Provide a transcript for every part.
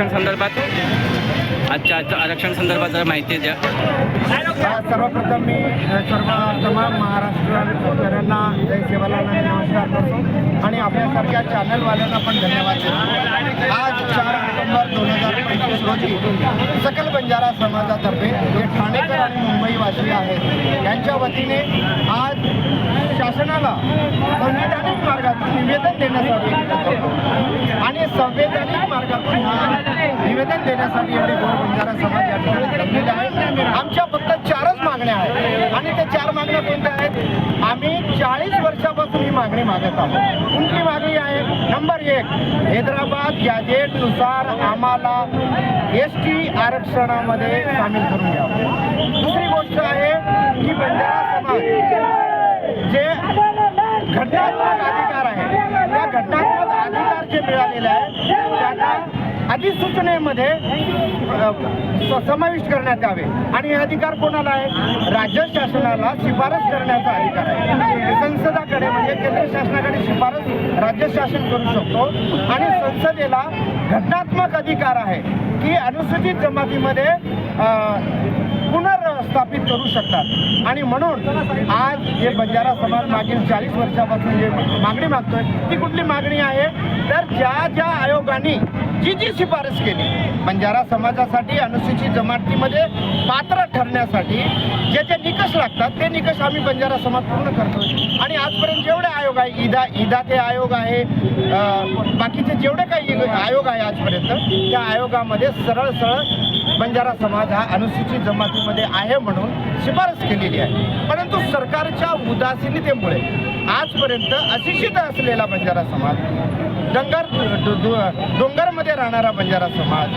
आरक्षण संदर्भात? आजच्या आजच्या आरक्षण संदर्भात जरा माहिती द्या. सर्वप्रथम मी सर्व तमाम महाराष्ट्र शेतकऱ्यांना जय सेवालाला नमस्कार करतो. आणि आपल्यासारख्या चॅनलवाल्यांना पण धन्यवाद देतो. आज चार ऑक्टोबर दोन हजार पंचवीस रोजी सकल बंजारा समाजातर्फे जे ठाणेकर आणि मुंबईवासी आहेत यांच्या वतीने आज शासनाला संविधानिक मार्गात निवेदन देण्यासाठी आणि संवैधानिक मार्गात निवेदन देण्यासाठी एवढे गोर बंजारा समाज या ठिकाणी जमलेले आहे. आमच्या फक्त चारच मागण्या आहेत. आणि त्या चार मागण्या कोणत्या आहेत? आम्ही चाळीस वर्षापासून ही मागणी मागत आहोत. कोणती मागणी आहे? नंबर एक हैदराबाद गॅजेटनुसार आम्हाला एस टी आरक्षणामध्ये सामील करून घ्यावं. दुसरी गोष्ट आहे की बंजारा समाज जे घटनात्मक अधिकार आहे त्या घटनात्मक अधिकार जे मिळालेले आहे त्यांना अधिसूचनेमध्ये स- समाविष्ट करण्यात यावे. आणि हे अधिकार कोणाला आहे? राज्य शासनाला शिफारस करण्याचा अधिकार आहे. संसदाकडे म्हणजे केंद्र शासनाकडे शिफारस राज्य शासन करू शकतो. आणि संसदेला घटनात्मक अधिकार आहे की अनुसूचित जमातीमध्ये पुनर्स्थापित करू शकतात. आणि म्हणून आज जे बंजारा समाज मागील चाळीस वर्षापासून जे मागणी मागतोय ती कुठली मागणी आहे? तर ज्या ज्या आयोगाने जी जी शिफारस केली? बंजारा समाजासाठी अनुसूचित जमातीमध्ये पात्र ठरण्यासाठी जे जे निकष लागतात ते निकष आम्ही बंजारा समाज पूर्ण करतो आणि आजपर्यंत जेवढे आयोग आहे इदा इदा ते आयोग आहे बाकीचे जेवढे काही आयोग आहे आजपर्यंत त्या आयोगामध्ये सरळ सरळ बंजारा समाज हा अनुसूचित जमातीमध्ये आहे म्हणून शिफारस केलेली आहे. परंतु सरकारच्या उदासीनतेमुळे आजपर्यंत अशिक्षित असलेला बंजारा समाज डंगर डोंगरमध्ये राहणारा बंजारा समाज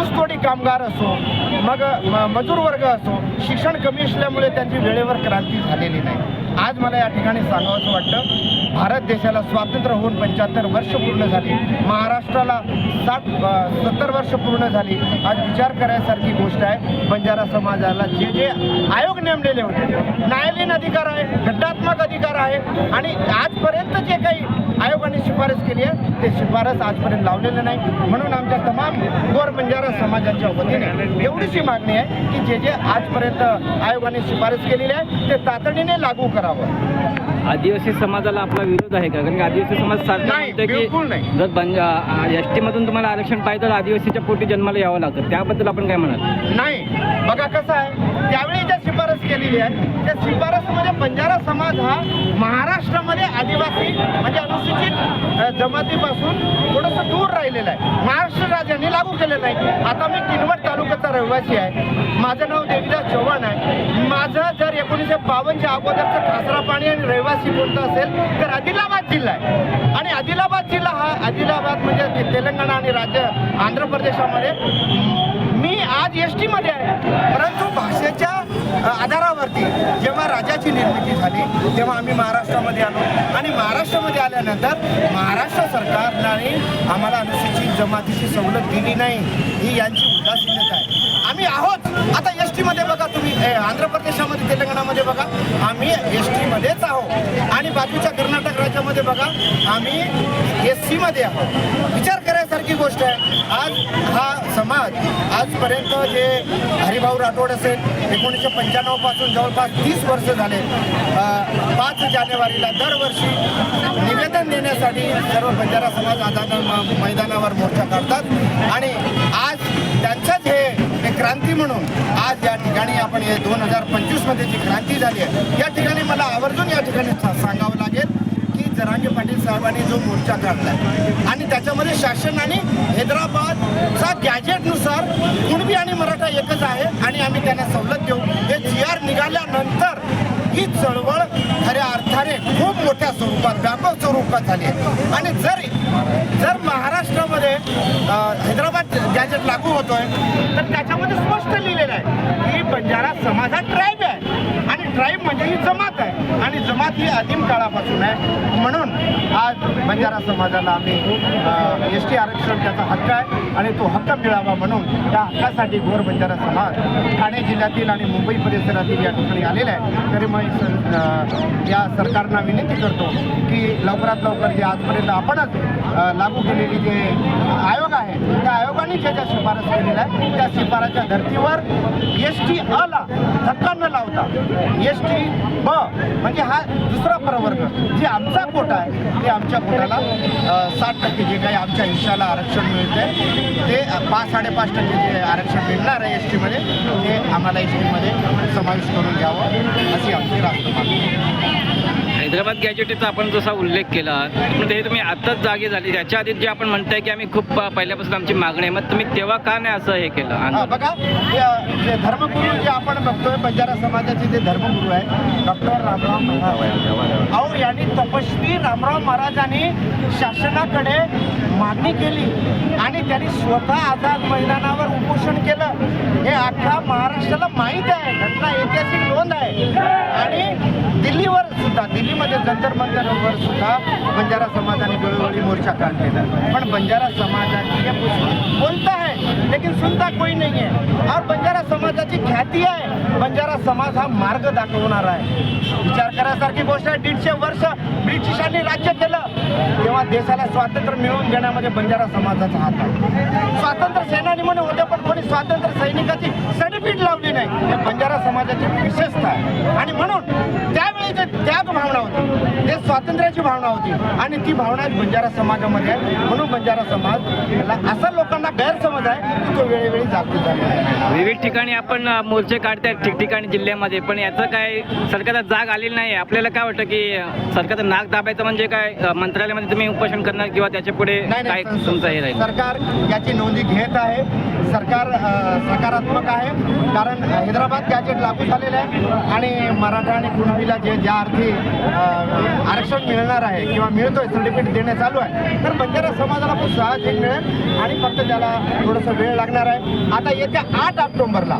ऊसतोडी कामगार असो मग म- मजूर वर्ग असो शिक्षण कमी असल्यामुळे त्यांची वेळेवर क्रांती झालेली नाही. आज मला या ठिकाणी सांगावंसं वाटतं भारत देशाला स्वातंत्र्य होऊन पंच्याहत्तर वर्ष पूर्ण झाली. महाराष्ट्राला साठ सत्तर वर्ष पूर्ण झाली. आज विचार करायसारखी गोष्ट आहे बंजारा समाजाला जे जे आयोग नेमलेले होते न्यायालयीन अधिकार आहे घटनात्मक अधिकार आहे आणि आजपर्यंत जे काही आयोगाने शिफारस केली आहे. ते शिफारस आजपर्यंत लावलेलं नाही. म्हणून आमच्या तमाम गोर बंजारा समाजाच्या वतीने एवढीशी मागणी आहे की जे जे आजपर्यंत आयोगाने शिफारस केलेली आहे ते तातडीने लागू करावं. आदिवासी समाजाला आपला विरोध आहे का? कारण की आदिवासी समाज सारखं नाही, म्हणतं. की जर बंज एस टीमधून तुम्हाला आरक्षण पाहिजे तर आदिवासीच्या पोटी जन्माला यावं लागतं. त्याबद्दल आपण काय म्हणाल? नाही. बघा कसं आहे. त्यावेळी ज्या शिफारस केलेली आहे त्या शिफारसमध्ये बंजारा समाज हा महाराष्ट्रामध्ये आदिवासी म्हणजे अनुसूचित जमातीपासून थोडंसं दूर राहिलेला आहे. महाराष्ट्र राज्याने लागू केलेलं आहे. आता मी किनवट तालुक्याचा रहिवासी आहे. माझं नाव देवीदास चव्हाण आहे. माझं जर एकोणीसशे बावन्नच्या अगोदरचं खासरा पाणी आणि रहिवासी कोणतं असेल तर आदिलाबाद जिल्हा आहे. आणि आदिलाबाद जिल्हा हा आदिलाबाद म्हणजे ते तेलंगणा आणि राज्य आंध्र प्रदेशामध्ये. मी आज एस टीमध्ये आहे. परंतु भाषेच्या आधारावरती जेव्हा राजाची निर्मिती झाली तेव्हा आम्ही महाराष्ट्रामध्ये आलो. आणि महाराष्ट्रामध्ये आल्यानंतर महाराष्ट्र सरकारने आम्हाला अनुसूचित जमातीची सवलत दिली नाही. ही यांची उदासीनता आहे. आम्ही आहोत. आता एस टीमध्ये बघा तुम्ही. आंध्र प्रदेशामध्ये तेलंगणामध्ये बघा. आम्ही एस टीमध्येच आहोत. आणि बाजूच्या कर्नाटक राज्यामध्ये बघा आम्ही एस सीमध्ये आहोत. विचार करायसारखी गोष्ट आहे. आज हा समाज आजपर्यंत जे हरिभाऊ राठोड असेल एकोणीसशे पंच्याण्णवपासून जवळपास तीस वर्ष झाले पाच जानेवारीला दरवर्षी निवेदन देण्यासाठी सर्व बंजारा समाज आझाद मैदानावर मोर्चा काढतात. आणि आज त्यांचंच हे क्रांती म्हणून आज या ठिकाणी आपण हे दोन हजार पंचवीसमध्ये जी क्रांती झाली आहे या ठिकाणी मला आवर्जून या ठिकाणी सांगावं लागेल की जरांगे पाटील साहेबांनी जो मोर्चा काढला आणि त्याच्यामध्ये शासन आणि हैदराबादचा गॅजेटनुसार कुणबी आणि मराठा एकच आहे आणि आम्ही त्यांना सवलत देऊ. हे जी आर निघाल्यानंतर ही चळवळ खऱ्या अर्थाने खूप मोठ्या स्वरूपात व्यापक स्वरूपात झाली आहे. आणि जर लागू होतोय तर त्याच्यामध्ये स्पष्ट लिहिलेलं आहे की बंजारा समाजात ट्राय ट्राईब आहे आणि ट्राईब म्हणजे ही जमात आहे. आणि जमात ही आदिम काळापासून आहे. म्हणून आज बंजारा समाजाला आम्ही एस टी आरक्षण त्याचा हक्क आहे आणि तो हक्क मिळावा म्हणून त्या हक्कासाठी घोर बंजारा समाज ठाणे जिल्ह्यातील आणि मुंबई परिसरातील या ठिकाणी आलेला आहे. तरी मग या सरकारना विनंती करतो की लवकरात लवकर जे आजपर्यंत आपणच लागू केलेली जे आयोग आहे त्या आयोगाने ज्या ज्या शिफारस केलेल्या आहेत त्या शिफारसच्या धर्तीवर एस टी अला धक्का न लावता एस टी ब म्हणजे हा दुसरा प्रवर्ग जे आमचा कोटा आहे ते आमच्या कोटाला साठ टक्के जे काही आमच्या हिश्शाला आरक्षण मिळते ते पाच साडेपाच टक्के जे आरक्षण मिळणार आहे एस टीमध्ये ते आम्हाला एस टीमध्ये समावेश करून घ्यावं अशी आमची राष्ट्र हैदराबाद गॅजेटीचा आपण जसा उल्लेख केला पण ते तुम्ही आत्ताच जागे झाली. त्याच्या आधी जे आपण म्हणताय की आम्ही खूप पहिल्यापासून आमची मागणी आहे. मग तुम्ही तेव्हा का नाही असं हे केलं? बघा जे धर्मगुरू जे आपण बघतोय बंजारा समाजाचे जे धर्मगुरू आहे डॉक्टर रामराव महाराज. अहो यांनी तपस्वी रामराव महाराजांनी शासनाकडे मागणी केली आणि त्यांनी स्वतः आझाद मैदानावर उपोषण केलं. हे अख्खा महाराष्ट्राला माहीत आहे. घटना ऐतिहासिक नोंद आहे. आणि दिल्लीवर सुद्धा दिल्लीमध्ये जंतर मंतरवर सुद्धा बंजारा समाजाने वेळोवेळी मोर्चा काढलेला पण बंजारा समाजाची ये बोलता लेकिन सुनता कोई नहीं है। और बंजारा समाजाची ख्याती आहे बंजारा समाज हा मार्ग दाखवणार आहे विचार करासारखी गोष्ट आहे दीडशे वर्ष ब्रिटिशांनी राज्य केलं तेव्हा देशाला स्वातंत्र्य मिळवून देण्यामध्ये बंजारा समाजाचा हात आहे. स्वातंत्र्य सेनानी म्हणून होते पण कोणी स्वातंत्र्य सैनिकाची सर्टिफिकेट लावली नाही. हे बंजारा समाजाची विशेषता आहे. आणि म्हणून त्यावेळी जे त्याग भावना होती. ते स्वातंत्र्याची भावना होती. आणि ती भावना बंजारा समाजामध्ये आहे. म्हणून बंजारा समाज असा लोकांना गैरसमज आहे की तो वेळोवेळी जागृत आहे विविध ठिकाणी आपण मोर्चे काढताय ठिकठिकाणी जिल्ह्यामध्ये. पण याचं काय सरकारला जाग आलेली नाही आपल्याला काय वाटतं की सरकारचं नाक दाबायचं म्हणजे काय? मंत्रालयामध्ये तुम्ही उपोषण करणार किंवा त्याच्या पुढे नाही काय तुमचं हे राहील? सरकार याची नोंदी घेत आहे. सरकार सकारात्मक आहे. कारण हैदराबाद गॅजेट लागू झालेलं आहे. आणि मराठा आणि कुणबीला जे ज्या अर्थी आरक्षण मिळणार आहे किंवा मिळतोय सर्टिफिकेट देणं चालू आहे तर बंजारा समाजाला खूप सहज हे मिळेल आणि फक्त त्याला थोडंसं वेळ लागणार आहे. आता येत्या आठ ऑक्टोंबरला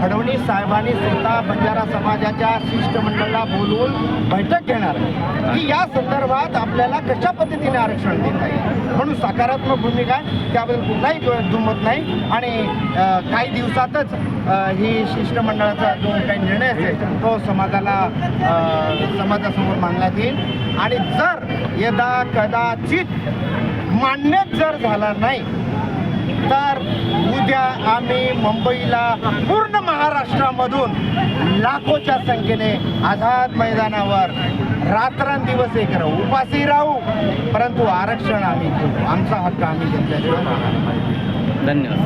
फडणवीस साहेबांनी स्वतः बंजारा समाजाच्या शिष्टमंडळाला बोलवून बैठक घेणार आहे. की या संदर्भात आपल्याला कशा पद्धतीने आरक्षण देता येईल? म्हणून सकारात्मक भूमिका आहे. त्याबद्दल कुठलाही दुमत नाही. आणि काही दिवसातच ही शिष्टमंडळाचा जो काही निर्णय असेल तो समाजाला समाजासमोर मांडण्यात येईल. आणि जर यदा कदाचित मान्यच जर झाला नाही तर उद्या आम्ही मुंबईला पूर्ण महाराष्ट्रामधून लाखोच्या संख्येने आझाद मैदानावर रात्रंदिवस एक राहू उपासी राहू परंतु आरक्षण आम्ही घेऊ. आमचा हक्क आम्ही घेतल्याशिवाय धन्यवाद.